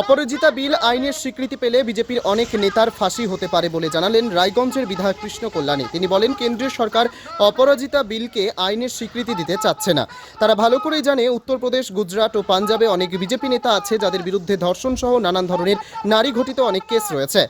অপরাজিতা বিল আইনের স্বীকৃতি পেলে বিজেপির অনেক নেতার ফাঁসি হতে পারে বলে জানালেন রায়গঞ্জের বিধায়ক কৃষ্ণ কল্যাণী। তিনি বলেন, কেন্দ্রীয় সরকার অপরাজিতা বিলকে আইনের স্বীকৃতি দিতে চাচ্ছে না। তারা ভালো করেই জানে, উত্তরপ্রদেশ, গুজরাট ও পাঞ্জাবে অনেক বিজেপি নেতা আছে যাদের বিরুদ্ধে ধর্ষণ সহ নানান ধরনের নারী ঘটিত অনেক কেস রয়েছে।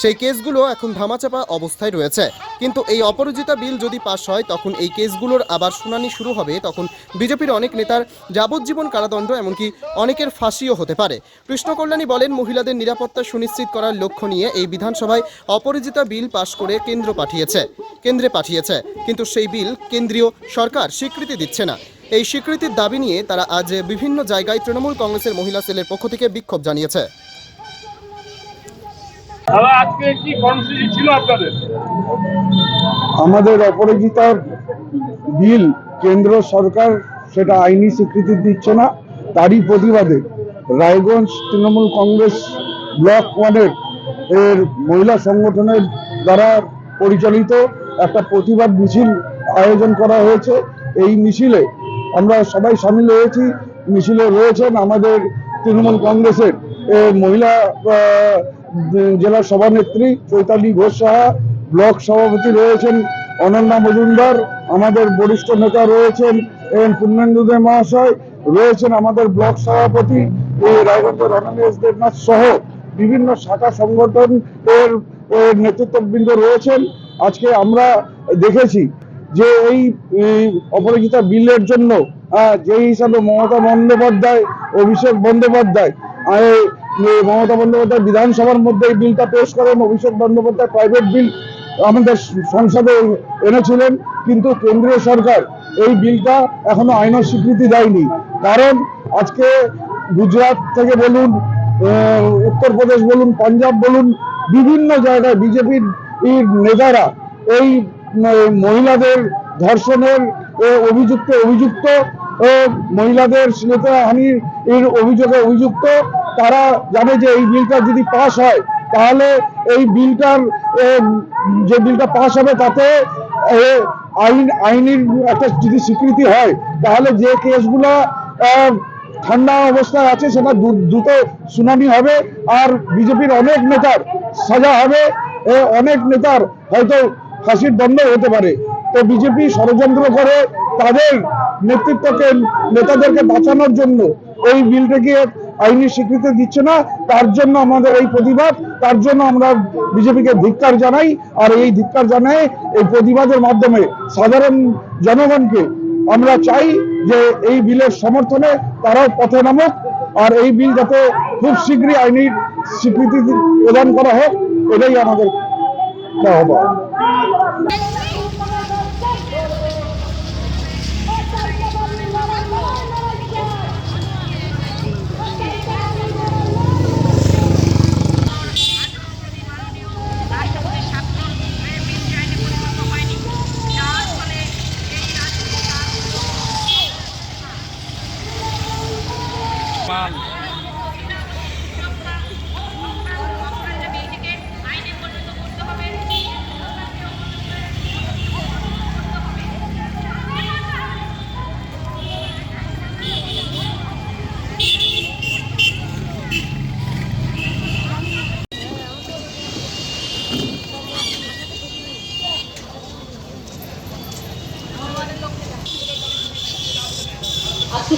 সেই কেসগুলো এখন ধামাচাপা অবস্থায় রয়েছে। কিন্তু এই অপরাজিতা বিল যদি পাশ হয়, তখন এই কেসগুলোর আবার শুনানি শুরু হবে। তখন বিজেপির অনেক নেতার যাবজ্জীবন কারাদণ্ড, এমনকি অনেকের ফাঁসিও হতে পারে। কৃষ্ণ কল্যাণী বলেন, মহিলাদের নিরাপত্তা সুনিশ্চিত করার লক্ষ্য নিয়ে এই বিধানসভায় অপরাজিতা বিল পাশ করে কেন্দ্র পাঠিয়েছে, কেন্দ্রে পাঠিয়েছে। কিন্তু সেই বিল কেন্দ্রীয় সরকার স্বীকৃতি দিচ্ছে না। এই স্বীকৃতির দাবি নিয়ে তারা আজ বিভিন্ন জায়গায় তৃণমূল কংগ্রেসের মহিলা সেলের পক্ষ থেকে বিক্ষোভ জানিয়েছে। আজকে কি কর্মসূচি ছিল আপনাদের? আমাদের অপরাজিতার বিল কেন্দ্র সরকার সেটা আইনি স্বীকৃতি দিচ্ছে না, তারই প্রতিবাদে রায়গঞ্জ তৃণমূল কংগ্রেস ব্লক ওয়ানের এর মহিলা সংগঠনের দ্বারা পরিচালিত একটা প্রতিবাদ মিছিল আয়োজন করা হয়েছে। এই মিছিলে আমরা সবাই সামিল হয়েছি, মিছিলে রয়েছেন আমাদের তৃণমূল কংগ্রেসের মহিলা জেলা সভানেত্রী চৈতালি ঘোষ সাহা, ব্লক সভাপতি রয়েছেন অনন্যা মজুমদার, আমাদের বরিষ্ঠ নেতা রয়েছেন এন পূর্ণেন্দু দে মহাশয়, রয়েছেন আমাদের ব্লক সভাপতি রায়গঞ্জের রণেশ দেবনাথ সহ বিভিন্ন শাখা সংগঠন এর নেতৃত্ববৃন্দ রয়েছেন। আজকে আমরা দেখেছি যে এই অপরাজিতা বিলের জন্য যেই হিসাবে মমতা বন্দ্যোপাধ্যায়, অভিষেক বন্দ্যোপাধ্যায় মমতা বন্দ্যোপাধ্যায় বিধানসভার মধ্যে এই বিলটা পেশ করেন, অভিষেক বন্দ্যোপাধ্যায় প্রাইভেট বিল আমাদের সংসদে এনেছিলেন, কিন্তু কেন্দ্রীয় সরকার এই বিলটা এখনও আইন স্বীকৃতি দেয়নি। কারণ আজকে গুজরাট থেকে বলুন উত্তরপ্রদেশ বলুন, পাঞ্জাব বলুন, বিভিন্ন জায়গায় বিজেপির নেতারা এই মহিলাদের ধর্ষণের অভিযুক্ত অভিযুক্ত মহিলাদের এর অভিযোগে অভিযুক্ত তারা জানে যে এই বিলটা যদি পাশ হয়, তাহলে এই বিলটার যে বিলটা পাশ হবে তাতে আইন, আইনের একটা যদি স্বীকৃতি হয়, তাহলে যে কেসগুলা ঠান্ডা অবস্থায় আছে সেটা দ্রু- দ্রুত শুনানি হবে। আর বিজেপির অনেক নেতার সাজা হবে। অনেক নেতার হয়তো ফাঁসির দণ্ড হতে পারে। তো বিজেপি ষড়যন্ত্র করে তাদের নেতৃত্বকে, নেতাদেরকে বাঁচানোর জন্য এই বিলটাকে আইনি স্বীকৃতি দিচ্ছে না, তার জন্য আমাদের এই প্রতিবাদ, তার জন্য আমরা বিজেপিকে ধিক্কার জানাই, আর এই ধিক্কার জানাই এই প্রতিবাদের মাধ্যমে সাধারণ জনগণকে আমরা চাই যে এই বিলের সমর্থনে তারাও পথে নামুক, আর এই বিল যাতে খুব শীঘ্রই আইনি স্বীকৃতি প্রদান করা হোক, এটাই আমাদের আহ্বান।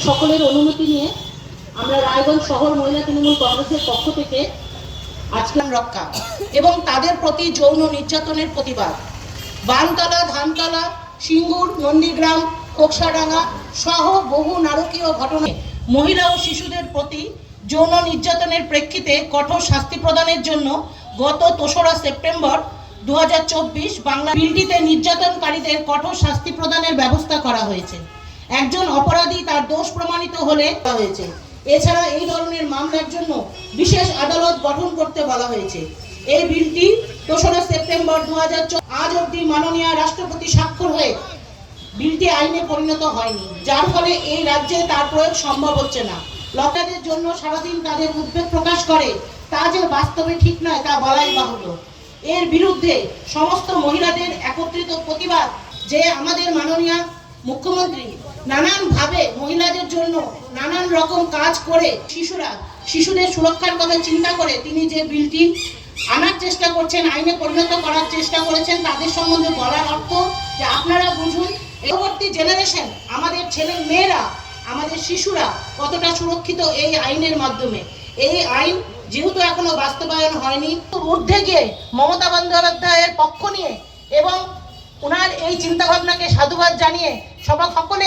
সকলের অনুমতি নিয়ে আমরা রায়গঞ্জ শহর মহিলা তৃণমূল কংগ্রেসের পক্ষ থেকে আজকে রক্ষা এবং তাদের প্রতি যৌন নির্যাতনের প্রতিবাদ। বানতলা, ধানতলা, সিঙ্গুর, নন্দীগ্রাম, কোকসাডাঙ্গা সহ বহু নারকীয় ঘটনায় মহিলা ও শিশুদের প্রতি যৌন নির্যাতনের প্রেক্ষিতে কঠোর শাস্তি প্রদানের জন্য গত দোসরা সেপ্টেম্বর দু হাজার চব্বিশ বাংলা বিলটিতে নির্যাতনকারীদের কঠোর শাস্তি প্রদানের ব্যবস্থা করা হয়েছে। একজন অপরাধী তার দোষ প্রমাণিত হলে হয়েছে। এছাড়া এই ধরনের মামলার জন্য বিশেষ আদালত গঠন করতে বলা হয়েছে। এই বিলটি দোসরা সেপ্টেম্বর দু আজ অবধি মাননীয় রাষ্ট্রপতি স্বাক্ষর হয়ে বিলটি আইনে পরিণত হয়নি, যার ফলে এই রাজ্যে তার প্রয়োগ সম্ভব হচ্ছে না। লকাদের জন্য সারাদিন তাদের উদ্বেগ প্রকাশ করে, তা যে বাস্তবে ঠিক নয় তা বলাই বাহুল্য। এর বিরুদ্ধে সমস্ত মহিলাদের একত্রিত প্রতিবাদ যে আমাদের মাননীয় মুখ্যমন্ত্রী নানান ভাবে মহিলাদের জন্য নানান রকম কাজ করে শিশুরা, শিশুদের সুরক্ষার কথা চিন্তা করে তিনি যে বিলটি আনার চেষ্টা করছেন, আইনে পরিণত করার চেষ্টা করেছেন, তাদের সম্বন্ধে বলার অর্থ যে আপনারা বুঝুন, পরবর্তী জেনারেশন আমাদের ছেলে মেয়েরা, আমাদের শিশুরা কতটা সুরক্ষিত এই আইনের মাধ্যমে। এই আইন যেহেতু এখনও বাস্তবায়ন হয়নি, ঊর্ধ্বে গিয়ে মমতা বন্দ্যোপাধ্যায়ের পক্ষ নিয়ে এবং ওনার এই চিন্তাভাবনাকে সাধুবাদ জানিয়ে সবাই সকলে